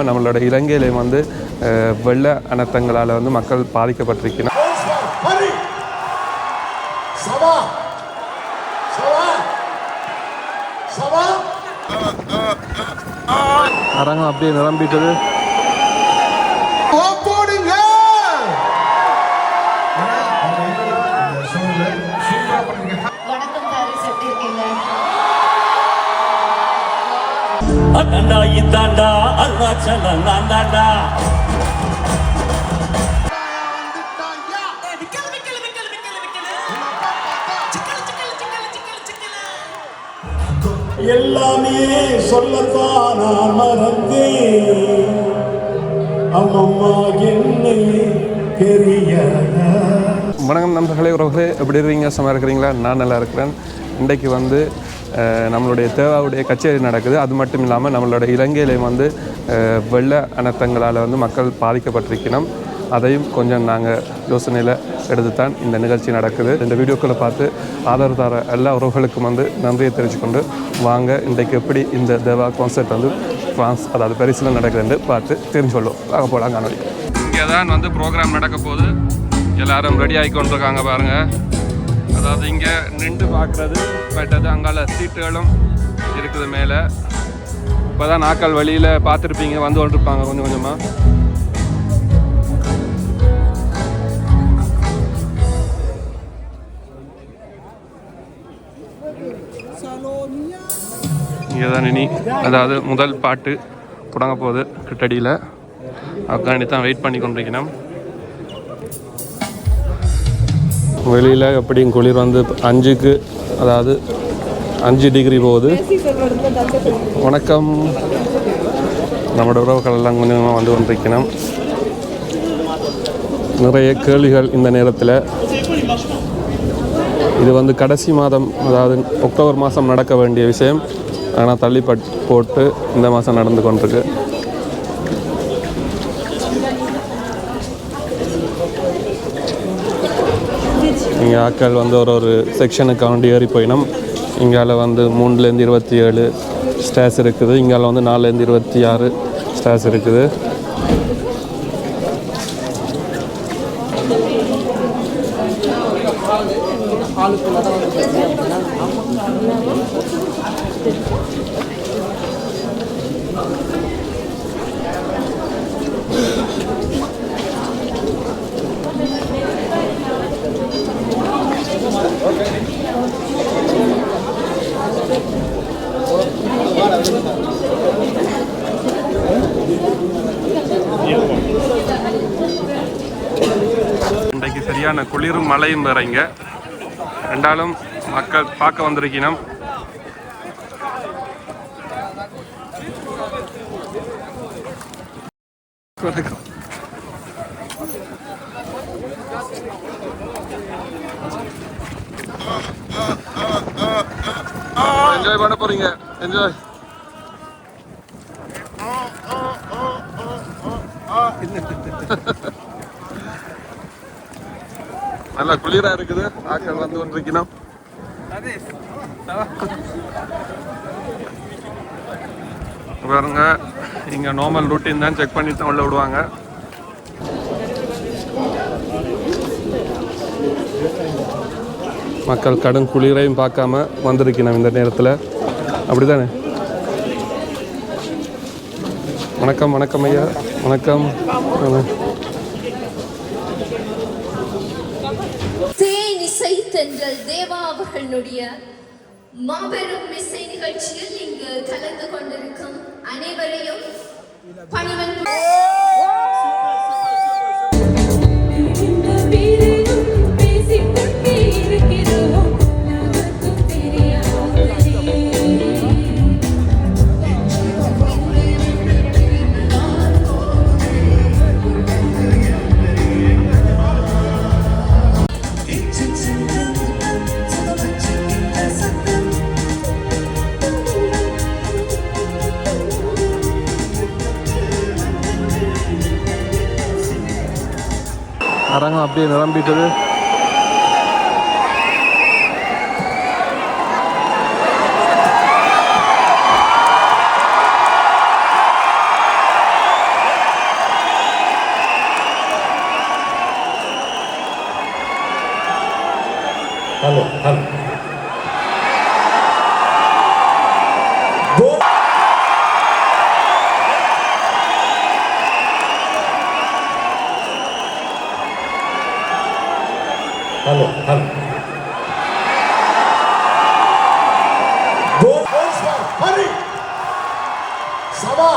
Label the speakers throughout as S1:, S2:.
S1: இல்லாமல் நம்மளோட இலங்கையிலையும் வந்து வெள்ள அனர்த்தங்களால் வந்து மக்கள் பாதிக்கப்பட்டிருக்கிறார் அரங்கம் அப்படியே நிரம்பிட்டது.
S2: அண்ணா இதாண்டா அருணாச்சலம் நான் தாண்டா எல்லாமே சொல்லத்தான் நான் மறந்தேன். அம்மம்மா என்னை
S1: வணக்கம் நண்பர்களே உறவுகளே எப்படி இருக்கீங்க? சும்மா இருக்கிறீங்களா? நான் நல்லா இருக்கிறேன். இன்றைக்கு வந்து நம்மளுடைய தேவாவுடைய கச்சேரி நடக்குது. அது மட்டும் இல்லாமல் நம்மளோட இலங்கையிலையும் வந்து வெள்ள அனர்த்தங்களால் வந்து மக்கள் பாதிக்கப்பட்டிருக்கணும். அதையும் கொஞ்சம் நாங்கள் யோசனையில் எடுத்து தான் இந்த நிகழ்ச்சி நடக்குது. இந்த வீடியோக்களை பார்த்து ஆதரவு தர எல்லா உறவுகளுக்கும் வந்து நன்றியை தெரிவிச்சுக்கொண்டு வாங்க. இன்றைக்கு எப்படி இந்த தேவா கான்சர்ட் வந்து ஃப்ரான்ஸ் அதாவது பெரிசில் நடக்குதுன்னு பார்த்து தெரிஞ்சு சொல்லுவோம் வாங்க போகலாம் காணொலி. இங்கே தான் வந்து ப்ரோக்ராம் நடக்க போகுது. எல்லாரும் ரெடி ஆகி கொண்டிருக்காங்க பாருங்கள் அதாவது இங்கே நின்று பார்க்குறது பட்டது அங்கால சீட்டுகளும் இருக்குது மேலே. இப்போ தான் நாக்கால் வழியில் பார்த்துருப்பீங்க வந்து கொண்டிருப்பாங்க கொஞ்சம் கொஞ்சமாக இங்கே தான் இனி அதாவது முதல் பாட்டு தொடங்க போகுது கிட்டடியில். அதுக்காண்டி தான் வெயிட் பண்ணி கொண்டிருக்கணும் வெளியில் எப்படியும் குளிர் வந்து அஞ்சுக்கு அதாவது அஞ்சு டிகிரி போகுது. வணக்கம். நம்மளோட உறவுகள் எல்லாம் கொஞ்சம் கொஞ்சமாக வந்து கொண்டிருக்கணும். நிறைய கேள்விகள் இந்த நேரத்தில். இது வந்து கடைசி மாதம் அதாவது அக்டோபர் மாதம் நடக்க வேண்டிய விஷயம். ஆனால் தள்ளி போட்டு இந்த மாதம் நடந்து கொண்டிருக்கு. இங்கே ஆட்கள் வந்து ஒரு ஒரு செக்ஷனுக்காண்டி ஏறி போயினோம். இங்கால வந்து மூணுலேருந்து இருபத்தி ஏழு ஸ்டேஸ் இருக்குது. இங்கால வந்து நாலுலேருந்து இருபத்தி ஆறு ஸ்டேஸ் இருக்குது. இன்றைக்கு சரியான குளிரும் மழையும் வேற இங்க. ரெண்டாலும் மக்கள் பார்க்க வந்திருக்கணும் வணக்கம். என்ஜாய் பண்ண போறீங்க. என்ஜாய் நல்லா குளிரா இருக்குது. ஆக்கள் வந்து கொண்டிருக்கணும். பாருங்க இங்க நார்மல் ரூட்டீன் தான் செக் பண்ணி தான் உள்ள விடுவாங்க. மக்கள் கடும் குளிரையும் பார்க்காம வந்திருக்கணும் இந்த நேரத்தில். அப்படிதானே? வணக்கம் வணக்கம் ஐயா. வணக்கம்
S3: தேன் இசை தென்றல் தேவா அவர்களுடைய மாபெரும் இசை நிகழ்ச்சியில் இங்கு கலந்து கொண்டிருக்கும் அனைவரையும் பணிவன்
S4: Abdi Naram Bikali hello
S1: hello Hari சவா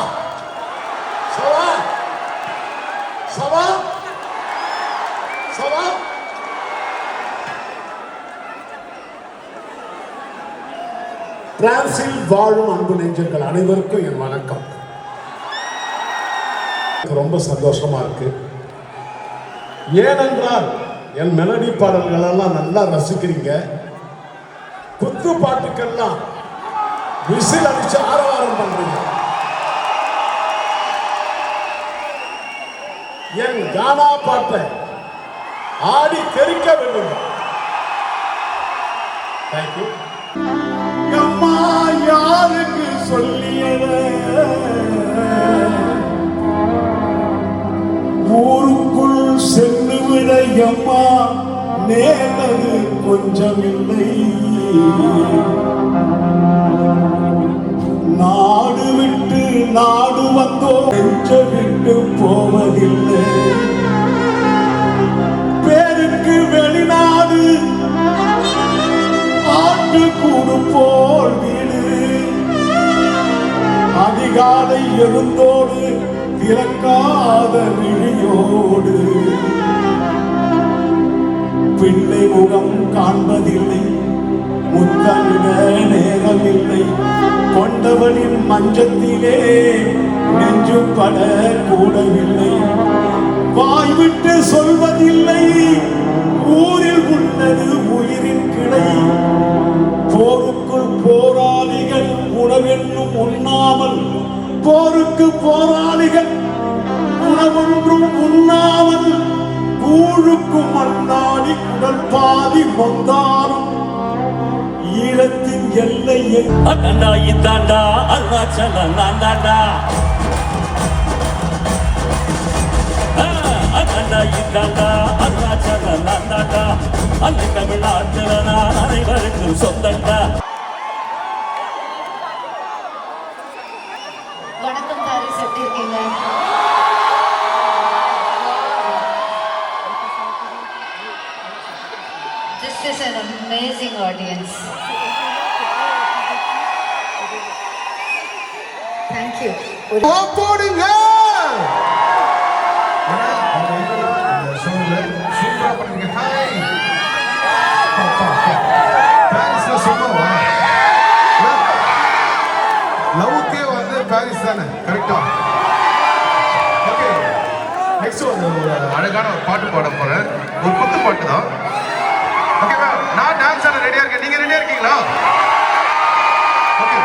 S1: சவா சவா சவா
S5: பிரான்சில் வாழும் அன்பு நெஞ்சங்கள் அனைவருக்கும் என் வணக்கம். ரொம்ப சந்தோஷமா இருக்கு. ஏனென்றால் என் மெலடி பாடல்களெல்லாம் நல்லா ரசிக்கிறீங்க. குத்து பாட்டுக்கெல்லாம் விசில் அடிச்சு ஆரவாரம் பண்றீங்க. என் கானா பாட்டை ஆடி தெரிக்க வேண்டும். தேங்க்யூ அம்மா யாருக்கு சொல்லியத? கொஞ்சம் இல்லை நாடு விட்டு நாடு வந்தோ நெஞ்ச விட்டு போவதில்லை. பேருக்கு வெளிநாடு. ஆட்டு கூடு போல் வீடு. அதிகாலை எழுந்தோடு திறக்காத விழியோடு. பிள்ளை முகம் காண்பதில்லை. முத்தமிட நேரமில்லை. கொண்டவனின் மஞ்சத்திலே நெஞ்சு பட கூடவில்லை. வாய்விட்டு சொல்வதில்லை. ஊரில் உள்ளது உயிரின் கிளை. போருக்குள் போராளிகள் உணவென்னும் உண்ணாமல் போருக்கு போராளிகள் உணவொன்றும் உண்ணாமல் ஊழுக்கும் அண்ணாடி குடல் பாதி வந்தாரும் ஈழத்தின் எல்லை
S2: அண்ணா இந்தாண்டா அருணாச்சல நான் தாண்டா அண்ணா இந்தாண்டா அருணாச்சல நான் தாண்டா அந்த தமிழ்நாட்டில் நான் அனைவருக்கும் சொந்தண்டா.
S6: Thank you. ஒரு
S5: போடுங்க
S7: லவ்க்கே வந்து பாரிஸ் தானே கரெக்டா ஓகே நெக்ஸ்ட் வந்து ஒரு அழகான ஒரு பாட்டு பாட போறேன் ஒரு குத்து பாட்டு தான் ஓகேவா நான் டான்ஸ் ஆட ரெடியா இருக்கேன் நீங்க ரெடியா இருக்கீங்களா ஓகே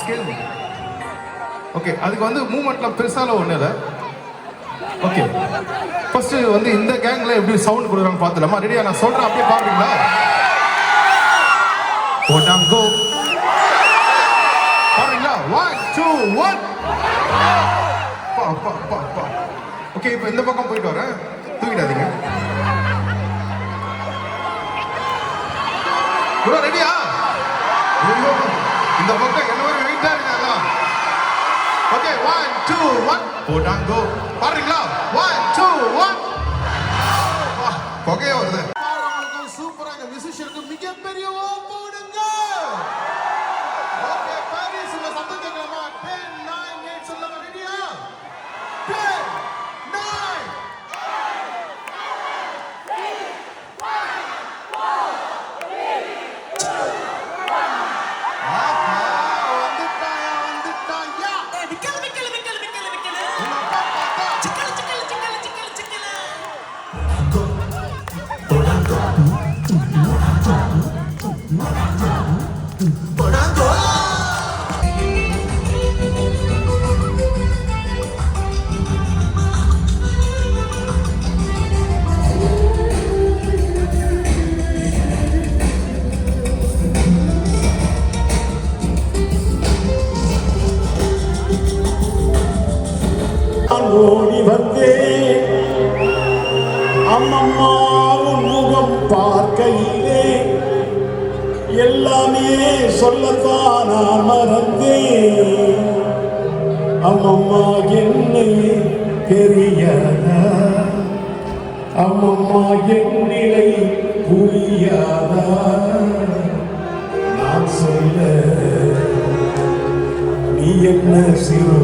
S7: ஸ்கேல் ஓகே அதுக்கு வந்து மூமெண்ட்லாம் பெருசால ஒன்றும் இல்லை. ஓகே ஃபர்ஸ்ட் வந்து இந்த கேங்ல எப்படி சவுண்ட் கொடுக்குறாங்க பார்த்துலாமா ரெடியா நான் சொல்றேன். அப்படியே பாக்குறீங்களா ஓடாங்கோ பாருங்களா? ஒன் டூ ஒன் பா பா பா பா ஓகே இப்போ இந்த பக்கம் போயிட்டு வரேன். தூக்கிடாதீங்க. ப்ரோ ரெடியா இந்த பக்கம் என்ன ஒரு வெயிட்டா இருக்காங்களா ஓகே ஒன் டூ ஒன் போட்டாங்கோ பாருங்களா ஒன் டூ ஒன் புகைய வருது சூப்பராக மியூசிஷியனுக்கு மிகப்பெரிய ஓ
S5: எல்லாமே சொல்லத்தான் நான் மறந்தேன். அம்மம்மா என்னை தெரியாதா அம்மம்மா என் நிலை புரியாதா. நான் சொல்ல நீ என்ன சிறு